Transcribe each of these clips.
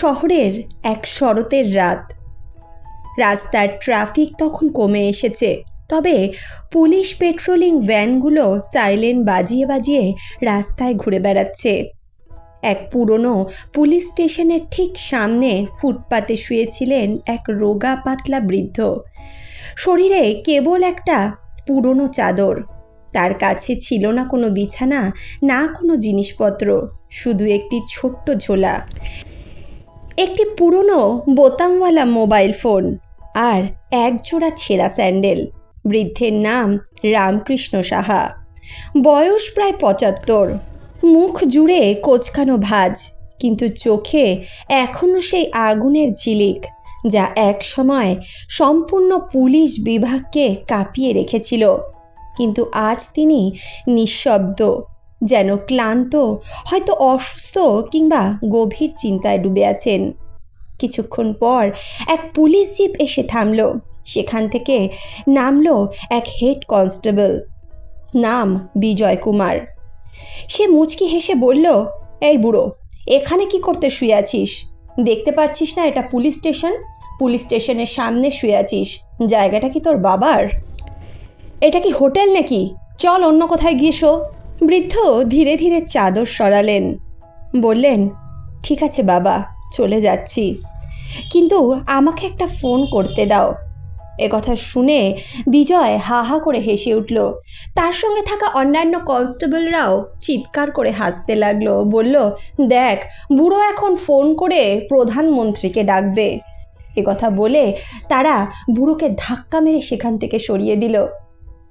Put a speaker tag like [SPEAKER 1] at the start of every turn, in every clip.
[SPEAKER 1] শহরের এক শরতের রাত। রাস্তার ট্রাফিক তখন কমে এসেছে, তবে পুলিশ পেট্রোলিং ভ্যানগুলো সাইলেন বাজিয়ে বাজিয়ে রাস্তায় ঘুরে বেড়াচ্ছে। এক পুরনো পুলিশ স্টেশনের ঠিক সামনে ফুটপাতে শুয়েছিলেন এক রোগা পাতলা বৃদ্ধ। শরীরে কেবল একটা পুরনো চাদর। তার কাছে ছিল না কোনো বিছানা, না কোনো জিনিসপত্র, শুধু একটি ছোট্ট ঝোলা। একটি পুরনো বোতামওয়ালা মোবাইল ফোন আর একজোড়া ছেঁড়া স্যান্ডেল। বৃদ্ধের নাম রামকৃষ্ণ সাহা। বয়স প্রায় পঁচাত্তর। মুখ জুড়ে কোচকানো ভাঁজ, কিন্তু চোখে এখনও সেই আগুনের ঝিলিক যা এক সময় সম্পূর্ণ পুলিশ বিভাগকে কাঁপিয়ে রেখেছিল। কিন্তু আজ তিনি নিঃশব্দ যেন ক্লান্ত, হয়তো অসুস্থ কিংবা গভীর চিন্তায় ডুবে আছেন। কিছুক্ষণ পর এক পুলিশ জিপ এসে থামল। সেখান থেকে নামলো এক হেড কনস্টেবল। নাম বিজয় কুমার। সে মুচকি হেসে বলল, এই বুড়ো, এখানে কি করতে শুয়ে আছিস? দেখতে পাচ্ছিস না এটা পুলিশ স্টেশন? পুলিশ স্টেশনের সামনে শুয়ে আছিস। জায়গাটা কি তোর বাবার? এটা কি হোটেল নাকি? চল অন্য কোথায় গিয়ে শো। বৃদ্ধ ধীরে ধীরে চাদর সরালেন। বললেন, ঠিক আছে বাবা, চলে যাচ্ছি। কিন্তু আমাকে একটা ফোন করতে দাও। কথা শুনে বিজয় হা হা করে হেসে উঠল। তার সঙ্গে থাকা অন্যান্য কনস্টেবলরাও চিৎকার করে হাসতে লাগল। বলল, দেখ, বুড়ো এখন ফোন করে প্রধানমন্ত্রীকে ডাকবে। কথা বলে তারা বুড়োকে ধাক্কা মেরে সেখান থেকে সরিয়ে দিল।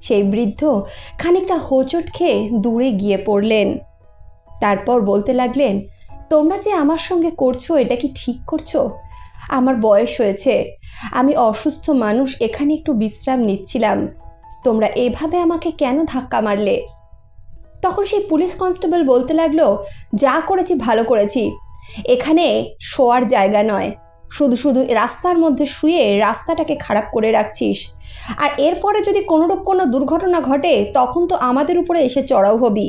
[SPEAKER 1] সেই বৃদ্ধ খানিকটা হোঁচট খেয়ে দূরে গিয়ে পড়লেন। তারপর বলতে লাগলেন, তোমরা যে আমার সঙ্গে করছ, এটা কি ঠিক করছ? আমার বয়স হয়েছে, আমি অসুস্থ মানুষ, এখানে একটু বিশ্রাম নিচ্ছিলাম। তোমরা এভাবে আমাকে কেন ধাক্কা মারলে? তখন সেই পুলিশ কনস্টেবল বলতে লাগল, যা করেছি, ভালো করেছি। এখানে শোয়ার জায়গা নয়। শুধু শুধু রাস্তার মধ্যে শুয়ে রাস্তাটাকে খারাপ করে রাখছিস। আর এরপরে যদি কোনোরূপ কোনো দুর্ঘটনা ঘটে, তখন তো আমাদের উপরে এসে চড়াও হবি।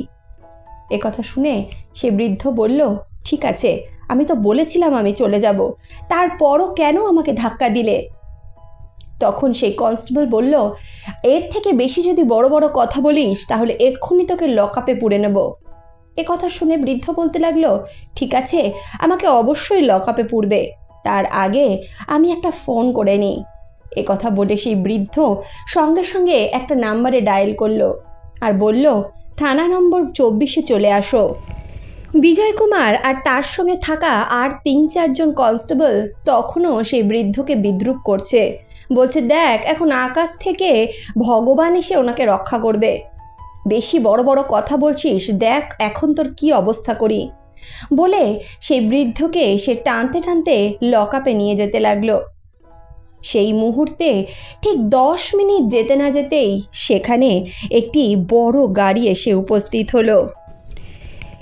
[SPEAKER 1] কথা শুনে সে বৃদ্ধ বলল, ঠিক আছে, আমি তো বলেছিলাম আমি চলে যাব। তারপরও কেন আমাকে ধাক্কা দিলে? তখন সেই কনস্টেবল বলল, এর থেকে বেশি যদি বড় বড় কথা বলিস, তাহলে এক্ষুনি তোকে লকআপে পুড়ে নেব। এ কথা শুনে বৃদ্ধ বলতে লাগল, ঠিক আছে, আমাকে অবশ্যই লকআপে পুড়বে। তার আগে আমি একটা ফোন করে নিই। এ কথা বলে সেই বৃদ্ধ সঙ্গে সঙ্গে একটা নাম্বারে ডায়াল করল আর বলল, থানা নম্বর চব্বিশে চলে আসো। বিজয় কুমার আর তার সঙ্গে থাকা আর তিন চারজন কনস্টেবল তখনও সেই বৃদ্ধকে বিদ্রুপ করছে। বলছে, দেখ, এখন আকাশ থেকে ভগবান এসে ওনাকে রক্ষা করবে। বেশি বড় বড় কথা বলছিস, দেখ এখন তোর কি অবস্থা করি। বলে সেই বৃদ্ধকে সে টানতে টানতে লকআপে নিয়ে যেতে লাগল। সেই মুহূর্তে ঠিক দশ মিনিট যেতে না যেতেই সেখানে একটি বড় গাড়ি এসে উপস্থিত হলো।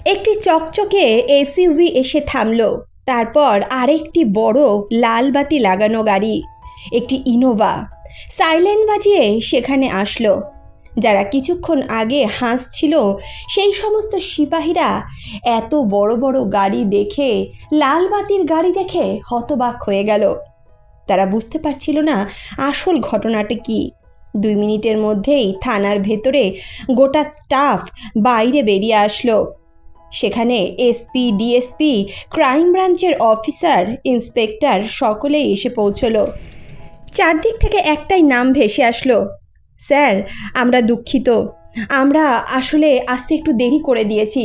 [SPEAKER 1] একটি চকচকে এসইউভি এসে থামলো। তারপর আরেকটি বড় লাল বাতি লাগানো গাড়ি, একটি ইনোভা। সাইলেন বাজিয়ে সেখানে আসলো। যারা কিছুক্ষণ আগে হাসছিল, সেই সমস্ত সিপাহীরা এত বড় বড় গাড়ি দেখে, লাল বাতির গাড়ি দেখে হতবাক হয়ে গেল। তারা বুঝতে পারছিল না আসল ঘটনাটা কি। দুই মিনিটের মধ্যেই থানার ভেতরে গোটা স্টাফ বাইরে বেরিয়ে আসলো। সেখানে এসপি, ডিএসপি, ক্রাইম ব্রাঞ্চের অফিসার, ইন্সপেক্টর সকলেই এসে পৌঁছলো। চারদিক থেকে একটাই নাম ভেসে আসলো স্যার, আমরা দুঃখিত। আমরা আসলে আসতে একটু দেরি করে দিয়েছি।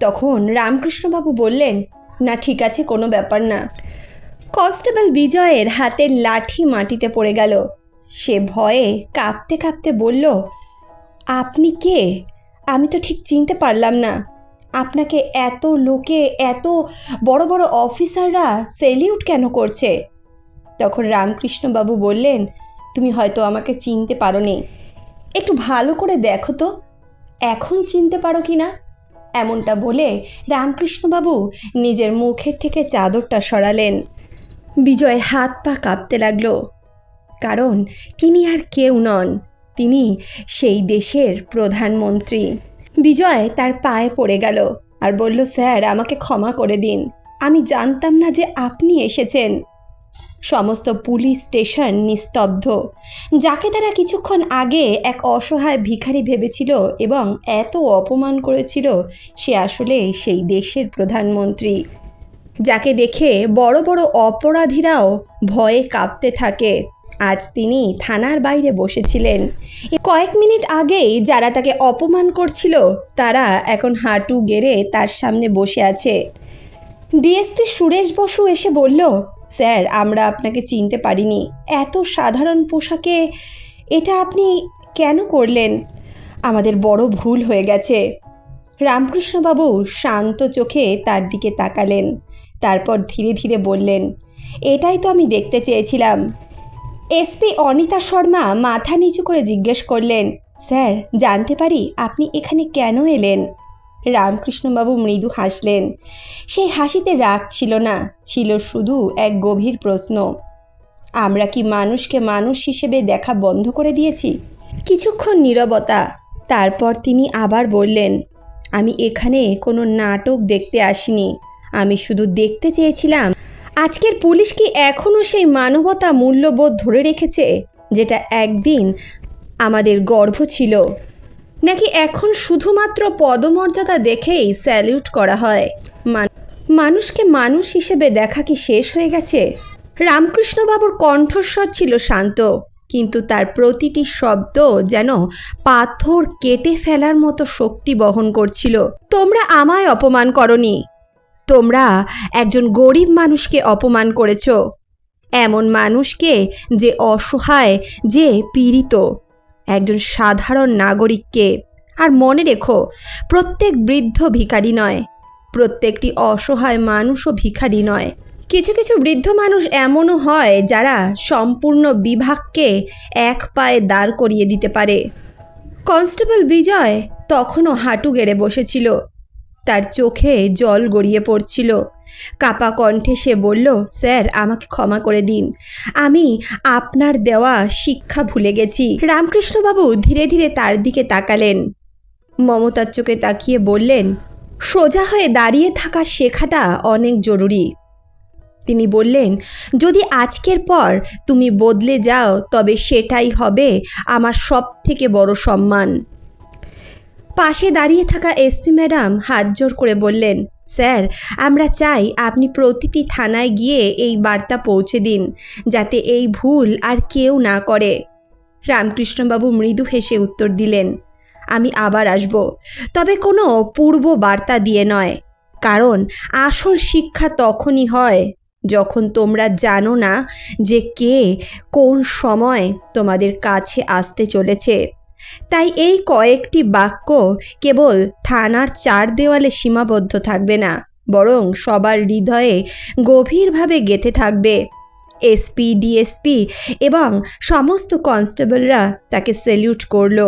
[SPEAKER 1] তখন রামকৃষ্ণবাবু বললেন, না, ঠিক আছে, কোনো ব্যাপার না। কনস্টেবল বিজয়ের হাতের লাঠি মাটিতে পড়ে গেল। সে ভয়ে কাঁপতে কাঁপতে বলল, আপনি কে? আমি তো ঠিক চিনতে পারলাম না। আপনাকে এত লোকে, এত বড় বড় অফিসাররা সেলিউট কেন করছে? তখন রামকৃষ্ণবাবু বললেন তুমি হয়তো আমাকে চিনতে পারোনি। একটু ভালো করে দেখো তো, এখন চিনতে পারো কি না? এমনটা বলে রামকৃষ্ণবাবু নিজের মুখের থেকে চাদরটা সরালেন। বিজয়ের হাত পা কাঁপতে লাগল। কারণ তিনি আর কেউ নন, তিনি সেই দেশের প্রধানমন্ত্রী। বিজয় তার পায়ে পড়ে গেল আর বলল, স্যার, আমাকে ক্ষমা করে দিন। আমি জানতাম না যে আপনি এসেছেন। সমস্ত পুলিশ স্টেশন নিস্তব্ধ, যাকে তারা কিছুক্ষণ আগে এক অসহায় ভিখারি ভেবেছিল এবং এত অপমান করেছিল, সে আসলে সেই দেশের প্রধানমন্ত্রী, যাকে দেখে বড় বড় অপরাধীরাও ভয়ে কাঁপতে থাকে। আজ তিনি থানার বাইরে বসেছিলেন। কয়েক মিনিট আগেই যারা তাকে অপমান করছিল, তারা এখন হাঁটু গেড়ে তার সামনে বসে আছে। ডিএসপি সুরেশ বসু এসে বলল, স্যার, আমরা আপনাকে চিনতে পারিনি। এত সাধারণ পোশাকে এটা আপনি কেন করলেন? আমাদের বড় ভুল হয়ে গেছে। রামকৃষ্ণবাবু শান্ত চোখে তার দিকে তাকালেন, তারপর ধীরে ধীরে বললেন, এটাই তো আমি দেখতে চেয়েছিলাম। এসপি অনিতা শর্মা মাথা নিচু করে জিজ্ঞেস করলেন, স্যার, জানতে পারি আপনি এখানে কেন এলেন? রামকৃষ্ণবাবু মৃদু হাসলেন। সেই হাসিতে রাগ ছিল না, ছিল শুধু এক গভীর প্রশ্ন। আমরা কি মানুষকে মানুষ হিসেবে দেখা বন্ধ করে দিয়েছি? কিছুক্ষণ নীরবতা, তারপর তিনি আবার বললেন, আমি এখানে কোনো নাটক দেখতে আসিনি। আমি শুধু দেখতে চেয়েছিলাম। আজকের পুলিশ কি এখনও সেই মানবতা মূল্যবোধ ধরে রেখেছে, যেটা একদিন আমাদের গর্ব ছিল? নাকি এখন শুধুমাত্র পদমর্যাদা দেখেই স্যালিউট করা হয়? মান- মানুষকে মানুষ হিসেবে দেখা কি শেষ হয়ে গেছে? রামকৃষ্ণবাবুর কণ্ঠস্বর ছিল শান্ত, কিন্তু তার প্রতিটি শব্দ যেন পাথর কেটে ফেলার মতো শক্তি বহন করছিল। তোমরা আমায় অপমান করনি। তোমরা একজন গরিব মানুষকে অপমান করেছ। এমন মানুষকে যে অসহায়, যে পীড়িত। একজন সাধারণ নাগরিককে। আর মনে রেখো, প্রত্যেক বৃদ্ধ ভিখারি নয়, প্রত্যেকটি অসহায় মানুষও ভিখারি নয়। কিছু কিছু বৃদ্ধ মানুষ এমনও হয় যারা সম্পূর্ণ বিভাগকে এক পায়ে দাঁড় করিয়ে দিতে পারে। কনস্টেবল বিজয় তখনও হাঁটু গেড়ে বসেছিল। তার চোখে জল গড়িয়ে পড়ছিল। কাপা কণ্ঠে সে বলল, স্যার, আমাকে ক্ষমা করে দিন। আমি আপনার দেওয়া শিক্ষা ভুলে গেছি। রামকৃষ্ণবাবু ধীরে ধীরে তার দিকে তাকালেন। মমতার চোখে তাকিয়ে বললেন, সোজা হয়ে দাঁড়িয়ে থাকা শেখাটা অনেক জরুরি। তিনি বললেন, যদি আজকের পর তুমি বদলে যাও, তবে সেটাই হবে আমার সব থেকে বড় সম্মান। পাশে দাঁড়িয়ে থাকা এসপি ম্যাডাম হাত জোর করে বললেন, স্যার, আমরা চাই আপনি প্রতিটি থানায় গিয়ে এই বার্তা পৌঁছে দিন, যাতে এই ভুল আর কেউ না করে। রামকৃষ্ণবাবু মৃদু হেসে উত্তর দিলেন, আমি আবার আসব, তবে কোনো পূর্ব বার্তা দিয়ে নয়, কারণ আসল শিক্ষা তখনই হয় যখন তোমরা জানো না যে কে কোন সময় তোমাদের কাছে আসতে চলেছে। তাই এই কয়েকটি বাক্য কেবল থানার চার দেওয়ালে সীমাবদ্ধ থাকবে না, বরং সবার হৃদয়ে গভীরভাবে গেঁথে থাকবে। এসপি ডিএসপি এবং সমস্ত কনস্টেবলরা তাকে সেলিউট করল।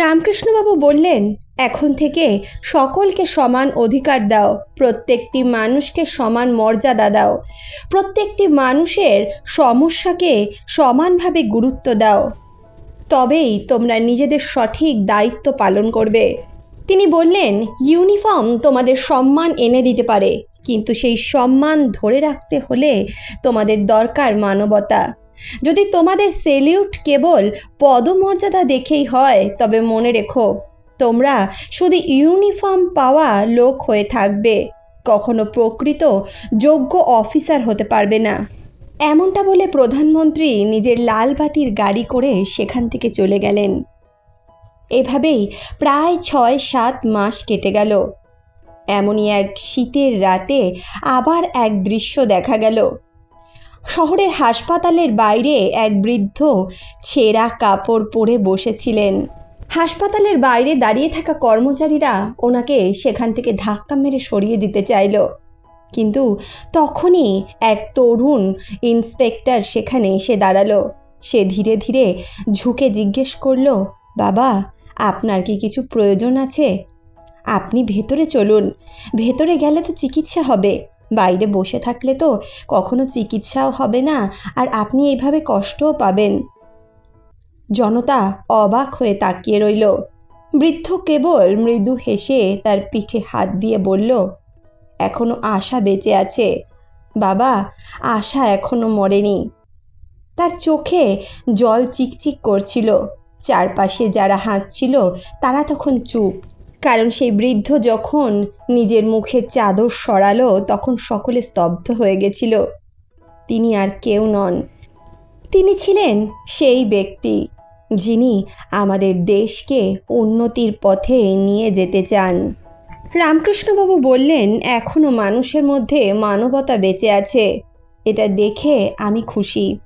[SPEAKER 1] রামকৃষ্ণবাবু বললেন, এখন থেকে সকলকে সমান অধিকার দাও, প্রত্যেকটি মানুষকে সমান মর্যাদা দাও, প্রত্যেকটি মানুষের সমস্যাকে সমানভাবে গুরুত্ব দাও। তবেই তোমরা নিজেদের সঠিক দায়িত্ব পালন করবে। তিনি বললেন, ইউনিফর্ম তোমাদের সম্মান এনে দিতে পারে, কিন্তু সেই সম্মান ধরে রাখতে হলে তোমাদের দরকার মানবতা। যদি তোমাদের সেলিউট কেবল পদমর্যাদা দেখেই হয়, তবে মনে রেখো, তোমরা শুধু ইউনিফর্ম পাওয়া লোক হয়ে থাকবে, কখনো প্রকৃত যোগ্য অফিসার হতে পারবে না। এমনটা বলে প্রধানমন্ত্রী নিজের লাল বাতির গাড়ি করে সেখান থেকে চলে গেলেন। এভাবেই প্রায় ছয় সাত মাস কেটে গেল। এমনই এক শীতের রাতে আবার এক দৃশ্য দেখা গেল। শহরের হাসপাতালের বাইরে এক বৃদ্ধ ছেঁড়া কাপড় পরে বসেছিলেন। হাসপাতালের বাইরে দাঁড়িয়ে থাকা কর্মচারীরা ওনাকে সেখান থেকে ধাক্কা মেরে সরিয়ে দিতে চাইল। কিন্তু তখনই এক তরুণ ইন্সপেক্টর সেখানে এসে দাঁড়াল। সে ধীরে ধীরে ঝুঁকে জিজ্ঞেস করল, বাবা, আপনার কি কিছু প্রয়োজন আছে? আপনি ভেতরে চলুন। ভেতরে গেলে তো চিকিৎসা হবে। বাইরে বসে থাকলে তো কখনো চিকিৎসাও হবে না, আর আপনি এইভাবে কষ্টও পাবেন। জনতা অবাক হয়ে তাকিয়ে রইল। বৃদ্ধ কেবল মৃদু হেসে তার পিঠে হাত দিয়ে বলল এখনও আশা বেঁচে আছে। বাবা, আশা এখনও মরেনি। তার চোখে জল চিকচিক করছিল। চারপাশে যারা হাসছিল, তারা তখন চুপ। কারণ সেই বৃদ্ধ যখন নিজের মুখের চাদর সরালো, তখন সকলে স্তব্ধ হয়ে গেছিল। তিনি আর কেউ নন। তিনি ছিলেন সেই ব্যক্তি, যিনি আমাদের দেশকে উন্নতির পথে নিয়ে যেতে চান। রামকৃষ্ণবাবু বললেন এখনও মানুষের মধ্যে মানবতা বেঁচে আছে। এটা দেখে আমি খুশি।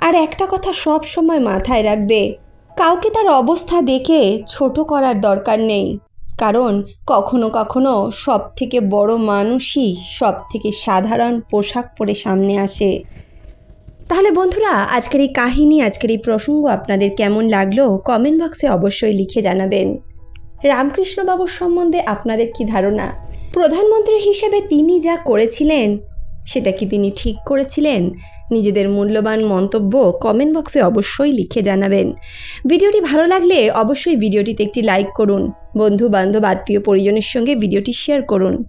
[SPEAKER 1] আর একটা কথা সব সময় মাথায় রাখবে, কাউকে তার অবস্থা দেখে ছোট করার দরকার নেই। কারণ কখনো কখনো সব থেকে বড় মানুষই সব থেকে সাধারণ পোশাক পরে সামনে আসে। তাহলে বন্ধুরা, আজকের এই কাহিনী, আজকের এই প্রসঙ্গ আপনাদের কেমন লাগল? কমেন্ট বক্সে অবশ্যই লিখে জানাবেন। রামকৃষ্ণবাবুর সম্বন্ধে আপনাদের কি ধারণা? প্রধানমন্ত্রী হিসেবে তিনি যা করেছিলেন, সেটা কি তিনি ঠিক করেছিলেন? নিজেদের মূল্যবান মন্তব্য কমেন্ট বক্সে অবশ্যই লিখে জানাবেন। ভিডিওটি ভালো লাগলে অবশ্যই ভিডিওটিতে একটি লাইক করুন। বন্ধু বান্ধব আত্মীয়, পরিজনের সঙ্গে ভিডিওটি শেয়ার করুন।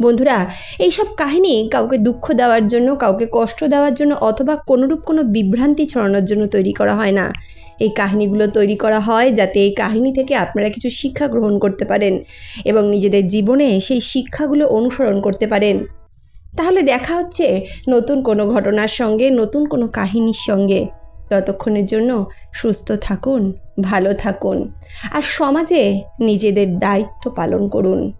[SPEAKER 1] বন্ধুরা, এইসব কাহিনী কাউকে দুঃখ দেওয়ার জন্য, কাউকে কষ্ট দেওয়ার জন্য অথবা কোনোরূপ কোনো বিভ্রান্তি ছড়ানোর জন্য তৈরি করা হয় না। এই কাহিনীগুলো তৈরি করা হয় যাতে এই কাহিনী থেকে আপনারা কিছু শিক্ষা গ্রহণ করতে পারেন এবং নিজেদের জীবনে সেই শিক্ষাগুলো অনুসরণ করতে পারেন। তাহলে দেখা হচ্ছে নতুন কোনো ঘটনার সঙ্গে, নতুন কোনো কাহিনীর সঙ্গে। ততক্ষণের জন্য সুস্থ থাকুন, ভালো থাকুন। আর সমাজে নিজেদের দায়িত্ব পালন করুন।